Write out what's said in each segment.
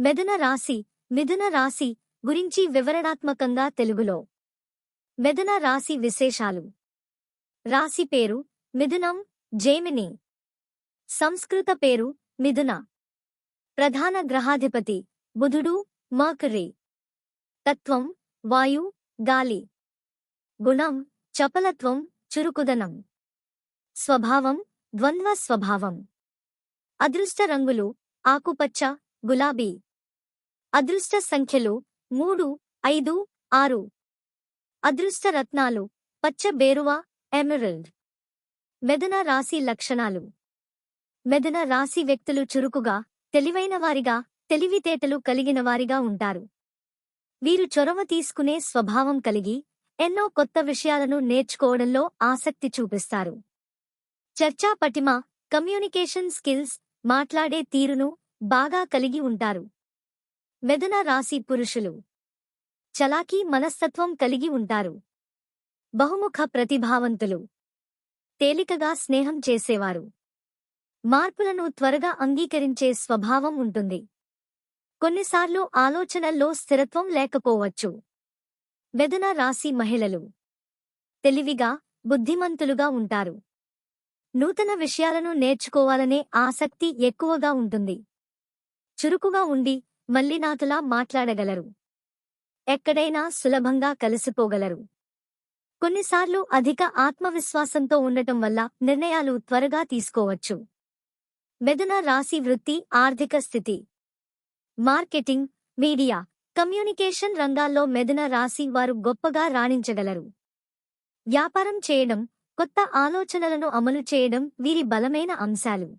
మెదన రాశి మిథున రాశి గురించి వివరణాత్మకంగా తెలుగులో. మెదన రాశి విశేషాలు. రాశి పేరు మిథునం జేమిని. సంస్కృత పేరు మిథున. ప్రధాన గ్రహాధిపతి బుధుడు మర్కరీ తత్వం వాయు గాలి. గుణం చపలత్వం చురుకుదనం. స్వభావం ద్వంద్వ స్వభావం. అదృష్ట రంగులు ఆకుపచ్చ గులాబీ. అదృష్ట సంఖ్యలు మూడు ఐదు ఆరు. అదృష్ట రత్నాలు పచ్చ బేరువ ఎమరల్డ్. మెదన రాశి లక్షణాలు. మెదన రాశి వ్యక్తులు చురుకుగా తెలివైనవారిగా తెలివితేటలు కలిగినవారిగా ఉంటారు. వీరు చొరవ తీసుకునే స్వభావం కలిగి ఎన్నో కొత్త విషయాలను నేర్చుకోవడంలో ఆసక్తి చూపిస్తారు. చర్చా పటిమ కమ్యూనికేషన్ స్కిల్స్ మాట్లాడే తీరును బాగా కలిగి ఉంటారు. మెదన రాశి పురుషులు. చలాకీ మనస్తత్వం కలిగి ఉంటారు. బహుముఖ ప్రతిభావంతులు. తేలికగా స్నేహం చేసేవారు. మార్పులను త్వరగా అంగీకరించే స్వభావం ఉంటుంది. కొన్నిసార్లు ఆలోచనల్లో స్థిరత్వం లేకపోవచ్చు. మెదన రాశి మహిళలు. తెలివిగా బుద్ధిమంతులుగా ఉంటారు. నూతన విషయాలను నేర్చుకోవాలనే ఆసక్తి ఎక్కువగా ఉంటుంది. చురుకుగా ఉండి మల్లినాథులా మాట్లాడగలరు. ఎక్కడైనా సులభంగా కలిసిపోగలరు. కొన్నిసార్లు అధిక ఆత్మవిశ్వాసంతో ఉండటం వల్ల నిర్ణయాలు త్వరగా తీసుకోవచ్చు. మెదున రాశి వృత్తి ఆర్థిక స్థితి. మార్కెటింగ్ మీడియా కమ్యూనికేషన్ రంగాల్లో మెదన రాశి వారు గొప్పగా రాణించగలరు. వ్యాపారం చేయడం కొత్త ఆలోచనలను అమలు చేయడం వీరి బలమైన అంశాలు.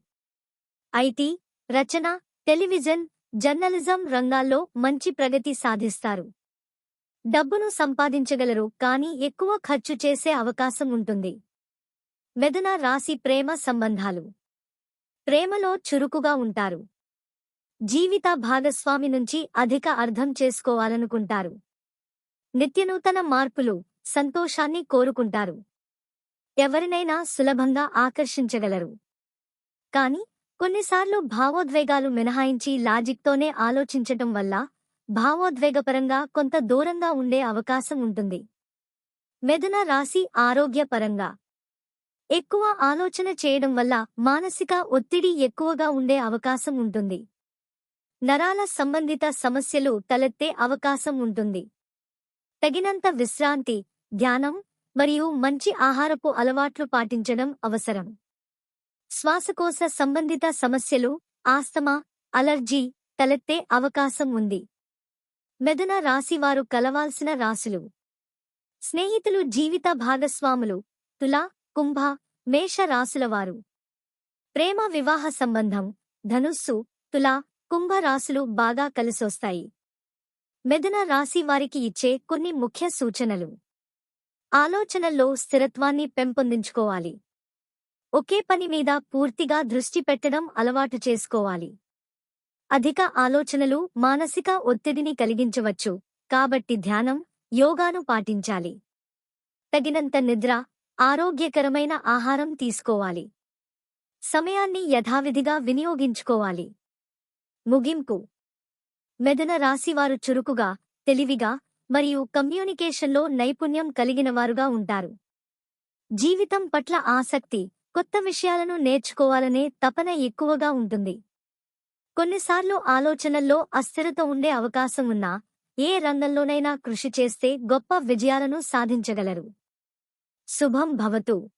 ఐటీ రచన టెలివిజన్ జర్నలిజం రంగాల్లో మంచి ప్రగతి సాధిస్తారు. డబ్బును సంపాదించగలరు కానీ ఎక్కువ ఖర్చు చేసే అవకాశం ఉంటుంది. మెదన రాశి ప్రేమ సంబంధాలు. ప్రేమలో చురుకుగా ఉంటారు. జీవిత భాగస్వామి నుంచి అధిక అర్థం చేసుకోవాలనుకుంటారు. నిత్యనూతన మార్పులు సంతోషాన్ని కోరుకుంటారు. ఎవరినైనా సులభంగా ఆకర్షించగలరు. కాని కొన్నిసార్లు భావోద్వేగాలు మినహాయించి లాజిక్తోనే ఆలోచించటం వల్ల భావోద్వేగపరంగా కొంత దూరంగా ఉండే అవకాశం ఉంటుంది. మెదన రాశి ఆరోగ్యపరంగా. ఎక్కువ ఆలోచన చేయడం వల్ల మానసిక ఒత్తిడి ఎక్కువగా ఉండే అవకాశం ఉంటుంది. నరాల సంబంధిత సమస్యలు తలెత్తే అవకాశం ఉంటుంది. తగినంత విశ్రాంతి ధ్యానం మరియు మంచి ఆహారపు అలవాట్లు పాటించడం అవసరం. శ్వాసకోశ సంబంధిత సమస్యలు ఆస్తమా అలర్జీ తలెత్తే అవకాశం ఉంది. మెదన రాశివారు కలవాల్సిన రాశులు. స్నేహితులు జీవిత భాగస్వాములు తులా కుంభ మేష రాశులవారు. ప్రేమ వివాహ సంబంధం ధనుస్సు తులా కుంభ రాశులు బాగా కలిసొస్తాయి. మెదన రాశి వారికి ఇచ్చే కొన్ని ముఖ్య సూచనలు. ఆలోచనల్లో స్థిరత్వాన్ని పెంపొందించుకోవాలి. ఒకే పని మీద పూర్తిగా దృష్టి పెట్టడం అలవాటు చేసుకోవాలి. అధిక ఆలోచనలు మానసిక ఒత్తిడిని కలిగించవచ్చు కాబట్టి ధ్యానం యోగాను పాటించాలి. తగినంత నిద్ర ఆరోగ్యకరమైన ఆహారం తీసుకోవాలి. సమయాన్ని యథావిధిగా వినియోగించుకోవాలి. ముగింపు. మెదన రాశివారు చురుకుగా తెలివిగా మరియు కమ్యూనికేషన్లో నైపుణ్యం కలిగినవారుగా ఉంటారు. జీవితం పట్ల ఆసక్తి కొత్త విషయాలను నేర్చుకోవాలనే తపన ఎక్కువగా ఉంటుంది. కొన్నిసార్లు ఆలోచనల్లో అస్థిరత ఉండే అవకాశం ఉన్నా ఏ రంగంలోనైనా కృషి చేస్తే గొప్ప విజయాలను సాధించగలరు. శుభం భవతు.